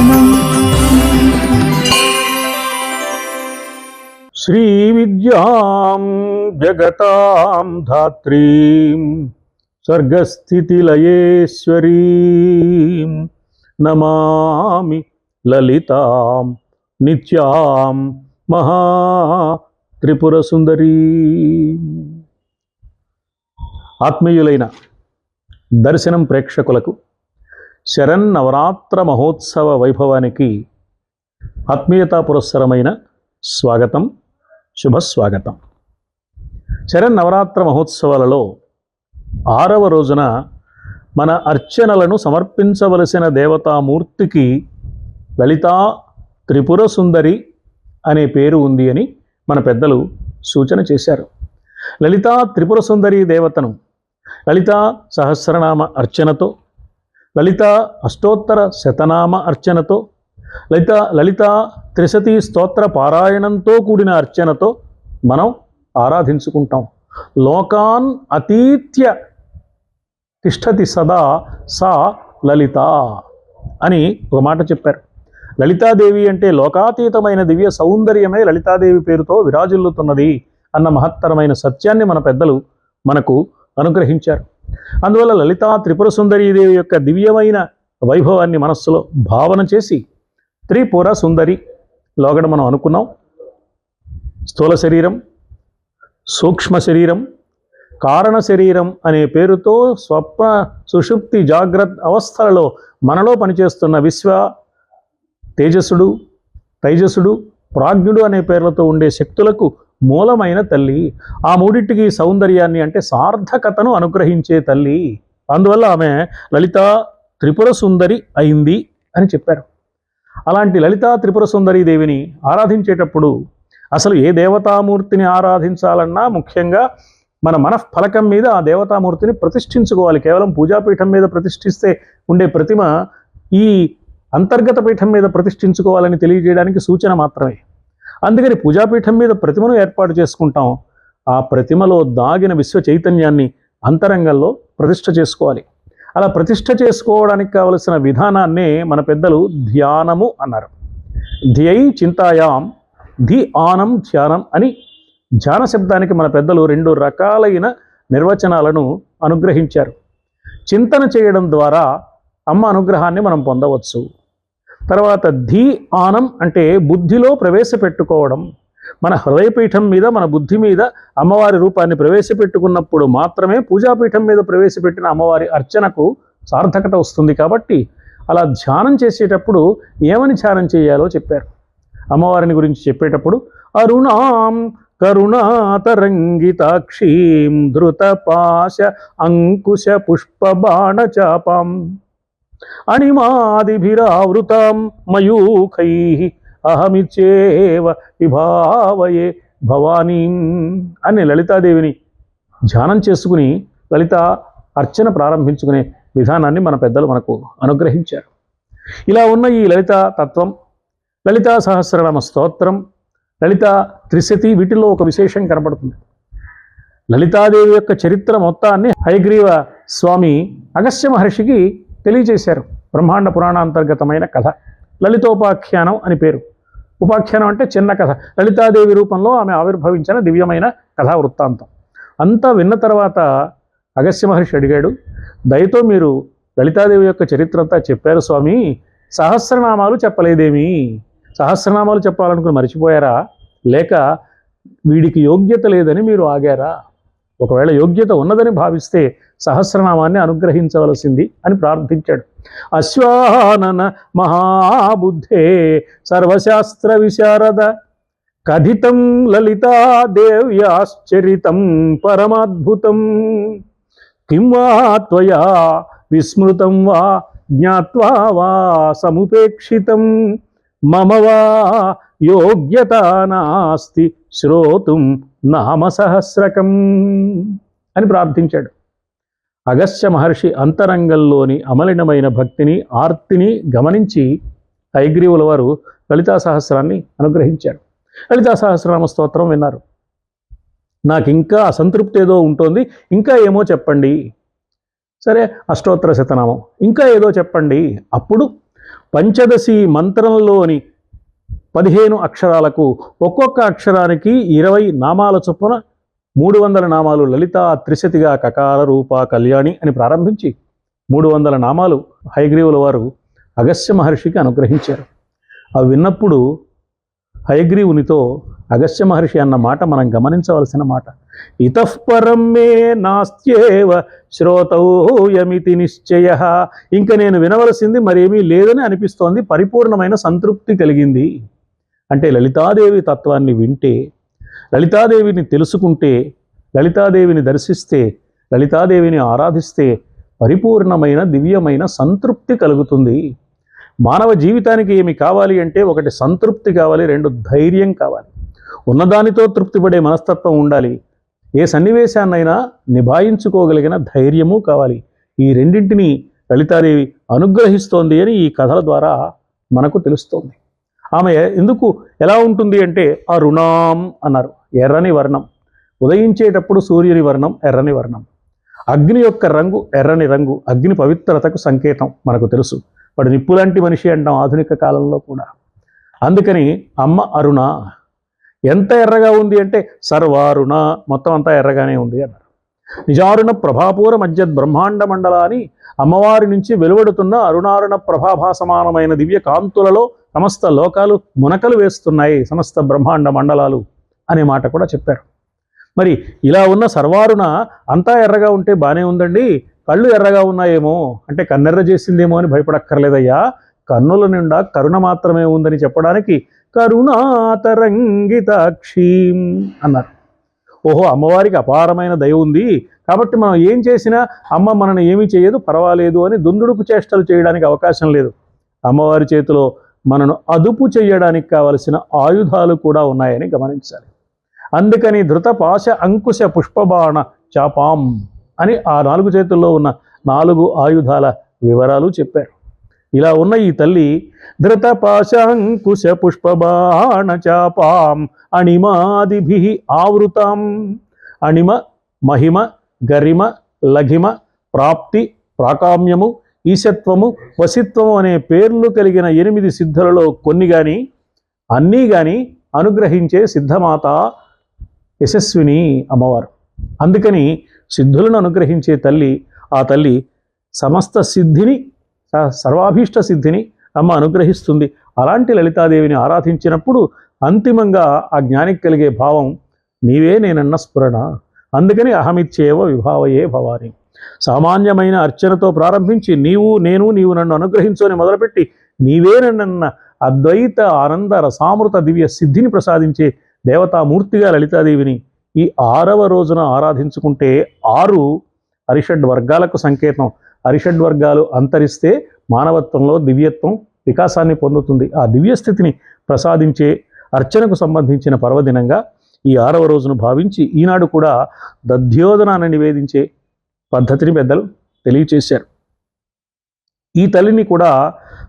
శరణం శ్రీవిద్యాం జగతాం ధాత్రీం స్వర్గస్థితిలయేశ్వరీం నమామి లలితాం నిత్యాం మహా త్రిపురసుందరీ. ఆత్మీయులైన దర్శనం ప్రేక్షకులకు శరన్నవరాత్ర మహోత్సవ వైభవానికి ఆత్మీయతా పురస్సరమైన స్వాగతం శుభస్వాగతం. శరన్నవరాత్ర మహోత్సవాలలో ఆరవ రోజున మన అర్చనలను సమర్పించవలసిన దేవతామూర్తికి లలితా త్రిపుర సుందరి అనే పేరు ఉంది అని మన పెద్దలు సూచన చేశారు. లలితా త్రిపుర సుందరి దేవతను లలితా సహస్రనామ అర్చనతో లలిత అష్టోత్తర శతనామ అర్చనతో లలిత లలిత త్రిశతి స్తోత్ర పారాయణంతో కూడిన అర్చనతో మనం ఆరాధించుకుంటాం. లోకాన్ అతీత్య తిష్టతి సదా సా లలిత అని ఒక మాట చెప్పారు. లలితాదేవి అంటే లోకాతీతమైన దివ్య సౌందర్యమే లలితాదేవి పేరుతో విరాజిల్లుతున్నది అన్న మహత్తరమైన సత్యాన్ని మన పెద్దలు మనకు అనుగ్రహించారు. అందువల్ల లలితా త్రిపుర సుందరీదేవి యొక్క దివ్యమైన వైభవాన్ని మనస్సులో భావన చేసి త్రిపుర సుందరి లోగడ మనం అనుకున్నాం. స్థూల శరీరం సూక్ష్మ శరీరం కారణ శరీరం అనే పేరుతో స్వప్న సుషుప్తి జాగ్రత్త అవస్థలలో మనలో పనిచేస్తున్న విశ్వ తేజస్సుడు తైజసుడు ప్రాజ్ఞుడు అనే పేర్లతో ఉండే శక్తులకు మూలమైన తల్లి. ఆ మూడింటికి సౌందర్యాన్ని అంటే సార్థకతను అనుగ్రహించే తల్లి. అందువల్ల ఆమె లలిత త్రిపుర సుందరి అయింది అని చెప్పారు. అలాంటి లలితా త్రిపుర సుందరీ దేవిని ఆరాధించేటప్పుడు అసలు ఏ దేవతామూర్తిని ఆరాధించాలన్నా ముఖ్యంగా మన మనఃఫలకం మీద ఆ దేవతామూర్తిని ప్రతిష్ఠించుకోవాలి. కేవలం పూజాపీఠం మీద ప్రతిష్ఠిస్తే ఉండే ప్రతిమ ఈ అంతర్గత పీఠం మీద ప్రతిష్ఠించుకోవాలని తెలియజేయడానికి సూచన మాత్రమే. అందుకని పూజాపీఠం మీద ప్రతిమను ఏర్పాటు చేసుకుంటాం. ఆ ప్రతిమలో దాగిన విశ్వ చైతన్యాన్ని అంతరంగంలో ప్రతిష్ఠ చేసుకోవాలి. అలా ప్రతిష్ఠ చేసుకోవడానికి కావలసిన విధానాన్నే మన పెద్దలు ధ్యానము అన్నారు. ధ్యై చింతాయాం ధి ఆనం ధ్యానం అని ధ్యాన శబ్దానికి మన పెద్దలు రెండు రకాలైన నిర్వచనాలను అనుగ్రహించారు. చింతన చేయడం ద్వారా అమ్మ అనుగ్రహాన్ని మనం పొందవచ్చు. తర్వాత ధీ ఆనం అంటే బుద్ధిలో ప్రవేశపెట్టుకోవడం. మన హృదయపీఠం మీద మన బుద్ధి మీద అమ్మవారి రూపాన్ని ప్రవేశపెట్టుకున్నప్పుడు మాత్రమే పూజాపీఠం మీద ప్రవేశపెట్టిన అమ్మవారి అర్చనకు సార్థకత వస్తుంది కాబట్టి అలా ధ్యానం చేసేటప్పుడు ఏమని ధ్యానం చేయాలో చెప్పారు. అమ్మవారిని గురించి చెప్పేటప్పుడు అరుణాం కరుణాతరంగితాక్షీం ధృతపాశ అంకుశ పుష్పబాణచాపాం. అణిమాదిభిరావృతాం మయూఖై అహమిచ్చేవ విభావయే భవానీ అని లలితాదేవిని ధ్యానం చేసుకుని లలిత అర్చన ప్రారంభించుకునే విధానాన్ని మన పెద్దలు మనకు అనుగ్రహించారు. ఇలా ఉన్న ఈ లలిత తత్వం లలితా సహస్రనామ స్తోత్రం లలిత త్రిశతి వీటిలో ఒక విశేషం కనపడుతుంది. లలితాదేవి యొక్క చరిత్ర మొత్తాన్ని హయగ్రీవ స్వామి అగస్త్య మహర్షికి తెలియజేశారు. బ్రహ్మాండ పురాణాంతర్గతమైన కథ. లలితోపాఖ్యానం అని పేరు. ఉపాఖ్యానం అంటే చిన్న కథ. లలితాదేవి రూపంలో ఆమె ఆవిర్భవించిన దివ్యమైన కథా వృత్తాంతం అంతా విన్న తర్వాత అగస్య మహర్షి అడిగాడు దయతో మీరు లలితాదేవి యొక్క చరిత్ర అంతా చెప్పారు స్వామి. సహస్రనామాలు చెప్పలేదేమి? సహస్రనామాలు చెప్పాలనుకుని మర్చిపోయారా? లేక వీడికి యోగ్యత లేదని మీరు ఆగారా? ఒకవేళ యోగ్యత ఉన్నదని భావిస్తే సహస్రనామాన్ని అనుగ్రహించవలసింది అని ప్రార్థించాడు. అశ్వానన మహాబుద్ధే సర్వశాస్త్ర విశారద కథితం లలితాదేవ్యాశ్చరితం పరమాద్భుతం. కిం వా త్వయా విస్మృతం వా జ్ఞాత్వా వా సముపేక్షితం. మమవా యోగ్యత నాస్తి శ్రోతుం నామసహస్రకం అని ప్రార్థించాడు. అగస్త్య మహర్షి అంతరంగంలోని అమలినమైన భక్తిని ఆర్తిని గమనించి హైగ్రీవుల వారు లలితా సహస్రాన్ని అనుగ్రహించారు. లలితా సహస్రనామ స్తోత్రం విన్నారు. నాకు ఇంకా అసంతృప్తి ఏదో ఉంటుంది ఇంకా ఏమో చెప్పండి. సరే అష్టోత్తర శతనామం ఇంకా ఏదో చెప్పండి. అప్పుడు పంచదశి మంత్రంలోని పదిహేను అక్షరాలకు ఒక్కొక్క అక్షరానికి ఇరవై నామాల చొప్పున మూడు వందల నామాలు లలిత త్రిశతిగా కకార రూప కళ్యాణి అని ప్రారంభించి మూడు వందల నామాలు హయగ్రీవుల వారు అగస్త్య మహర్షికి అనుగ్రహించారు. అవి విన్నప్పుడు హయగ్రీవునితో అగస్త్య మహర్షి అన్న మాట మనం గమనించవలసిన మాట. ఇతఃపరం మే నాస్త్యేవ శ్రోతౌయమితి నిశ్చయ. ఇంకా నేను వినవలసింది మరేమీ లేదని అనిపిస్తోంది పరిపూర్ణమైన సంతృప్తి కలిగింది. అంటే లలితాదేవి తత్వాన్ని వింటే లలితాదేవిని తెలుసుకుంటే లలితాదేవిని దర్శిస్తే లలితాదేవిని ఆరాధిస్తే పరిపూర్ణమైన దివ్యమైన సంతృప్తి కలుగుతుంది. మానవ జీవితానికి ఏమి కావాలి అంటే ఒకటి సంతృప్తి కావాలి రెండు ధైర్యం కావాలి. ఉన్నదానితో తృప్తిపడే మనస్తత్వం ఉండాలి. ఏ సన్నివేశాన్నైనా నిభాయించుకోగలిగిన ధైర్యము కావాలి. ఈ రెండింటిని లలితాదేవి అనుగ్రహిస్తోంది అని ఈ కథల ద్వారా మనకు తెలుస్తోంది. ఆమె ఎందుకు ఎలా ఉంటుంది అంటే అరుణాం అన్నారు. ఎర్రని వర్ణం. ఉదయించేటప్పుడు సూర్యుని వర్ణం ఎర్రని వర్ణం. అగ్ని యొక్క రంగు ఎర్రని రంగు. అగ్ని పవిత్రతకు సంకేతం మనకు తెలుసు. వాడు నిప్పులాంటి మనిషి అంటాం ఆధునిక కాలంలో కూడా. అందుకని అమ్మ అరుణ ఎంత ఎర్రగా ఉంది అంటే సర్వారుణ మొత్తం అంతా ఎర్రగానే ఉంది అన్నారు. నిజారుణ ప్రభాపూర మధ్య బ్రహ్మాండ మండల అని అమ్మవారి నుంచి వెలువడుతున్న అరుణారుణ ప్రభాభాసమానమైన దివ్య కాంతులలో సమస్త లోకాలు మునకలు వేస్తున్నాయి సమస్త బ్రహ్మాండ మండలాలు అనే మాట కూడా చెప్పారు. మరి ఇలా ఉన్న సర్వారుణ అంతా ఎర్రగా ఉంటే బాగానే ఉందండి? కళ్ళు ఎర్రగా ఉన్నాయేమో? అంటే కన్నెర్ర చేసిందేమో అని భయపడక్కర్లేదయ్యా. కన్నుల నిండా కరుణ మాత్రమే ఉందని చెప్పడానికి కరుణాతరంగితాక్షీం అన్నారు. ఓహో అమ్మవారికి అపారమైన దయ ఉంది. కాబట్టి మనం ఏం చేసినా అమ్మ మనని ఏమీ చేయదు పర్వాలేదు అని దుందుడుకు చేష్టలు చేయడానికి అవకాశం లేదు. అమ్మవారి చేతిలో మనను అదుపు చేయడానికి కావలసిన ఆయుధాలు కూడా ఉన్నాయని గమనించాలి. అందుకని ధృతపాశ అంకుశ పుష్పబాణ చాపాం అని ఆ నాలుగు చేతుల్లో ఉన్న నాలుగు ఆయుధాల వివరాలు చెప్పారు. ఇలా ఉన్న ఈ తల్లి. ధృతపాశాంకుశ పుష్పబాణ చాపాం అణిమాదిభి ఆవృతాం. అణిమ మహిమ గరిమ లఘిమ ప్రాప్తి ప్రాకామ్యము ఈశత్వము వసిత్వము అనే పేర్లు కలిగిన ఎనిమిది సిద్ధులలో కొన్ని కానీ అన్నీ కానీ అనుగ్రహించే సిద్ధమాత యశస్విని అమ్మవారు. అందుకని సిద్ధులను అనుగ్రహించే తల్లి ఆ తల్లి సమస్త సిద్ధిని సర్వాభీష్ట సిద్ధిని అమ్మ అనుగ్రహిస్తుంది. అలాంటి లలితాదేవిని ఆరాధించినప్పుడు అంతిమంగా ఆ జ్ఞానికి కలిగే భావం నీవే నేనన్న స్ఫురణ. అందుకని అహమిచ్చేవ విభావయే భవాని. సామాన్యమైన అర్చనతో ప్రారంభించి నీవు నేను నీవు నన్ను అనుగ్రహించు అని మొదలుపెట్టి నీవే నన్న అద్వైత ఆనంద రసామృత దివ్య సిద్ధిని ప్రసాదించే దేవతామూర్తిగా లలితాదేవిని ఈ ఆరవ రోజున ఆరాధించుకుంటే ఆరు అరిషడ్ వర్గాలకు సంకేతం. అరిషడ్ వర్గాలు అంతరిస్తే మానవత్వంలో దివ్యత్వం వికాసాన్ని పొందుతుంది. ఆ దివ్య స్థితిని ప్రసాదించే అర్చనకు సంబంధించిన పర్వదినంగా ఈ ఆరవ రోజును భావించి ఈనాడు కూడా దధ్యోదనాన్ని నివేదించే పద్ధతిని పెద్దలు తెలియచేశారు. ఈ తల్లిని కూడా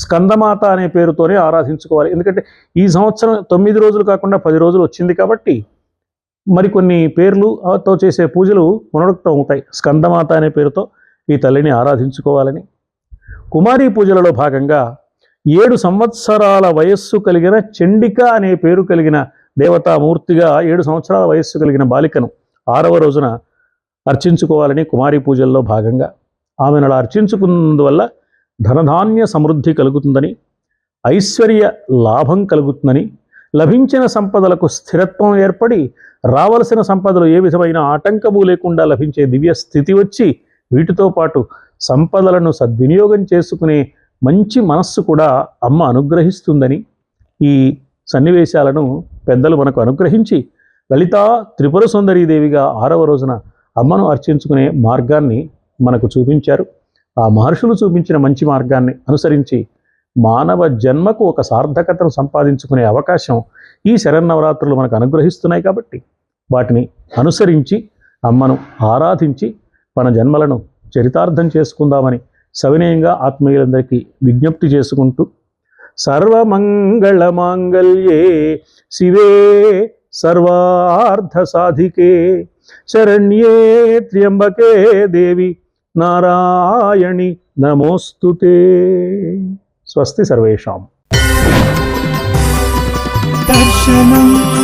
స్కందమాత అనే పేరుతోనే ఆరాధించుకోవాలి. ఎందుకంటే ఈ సంవత్సరం తొమ్మిది రోజులు కాకుండా పది రోజులు వచ్చింది కాబట్టి మరికొన్ని పేర్లు తో చేసే పూజలు పునరుక్తం అవుతాయి. స్కందమాత అనే పేరుతో ఈ తల్లిని ఆరాధించుకోవాలని. కుమారీ పూజలలో భాగంగా ఏడు సంవత్సరాల వయస్సు కలిగిన చండిక అనే పేరు కలిగిన దేవతామూర్తిగా ఏడు సంవత్సరాల వయస్సు కలిగిన బాలికను ఆరవ రోజున అర్చించుకోవాలని కుమారీ పూజల్లో భాగంగా ఆమెను అలా అర్చించుకున్నందువల్ల ధనధాన్య సమృద్ధి కలుగుతుందని ఐశ్వర్య లాభం కలుగుతుందని లభించిన సంపదలకు స్థిరత్వం ఏర్పడి రావలసిన సంపదలు ఏ విధమైన ఆటంకము లేకుండా లభించే దివ్య స్థితి వచ్చి వీటితో పాటు సంపదలను సద్వినియోగం చేసుకునే మంచి మనస్సు కూడా అమ్మ అనుగ్రహిస్తుందని ఈ సన్నివేశాలను పెద్దలు మనకు అనుగ్రహించి లలితా త్రిపుర సుందరీదేవిగా ఆరవ రోజున అమ్మను అర్చించుకునే మార్గాన్ని మనకు చూపించారు. ఆ మహర్షులు చూపించిన మంచి మార్గాన్ని అనుసరించి మానవ జన్మకు ఒక సార్థకతను సంపాదించుకునే అవకాశం ఈ శరన్నవరాత్రులు మనకు అనుగ్రహిస్తున్నాయి కాబట్టి వాటిని అనుసరించి అమ్మను ఆరాధించి మన జన్మలను చరితార్థం చేసుకుందామని సవినయంగా ఆత్మీయులందరికీ విజ్ఞప్తి చేసుకుంటూ సర్వమంగళమాంగళ్యే శివే సర్వార్థ సాధికే శరణ్యే త్ర్యంబకే దేవి నారాయణి నమోస్తుతే. స్వస్తి సర్వేషాం. దర్శనం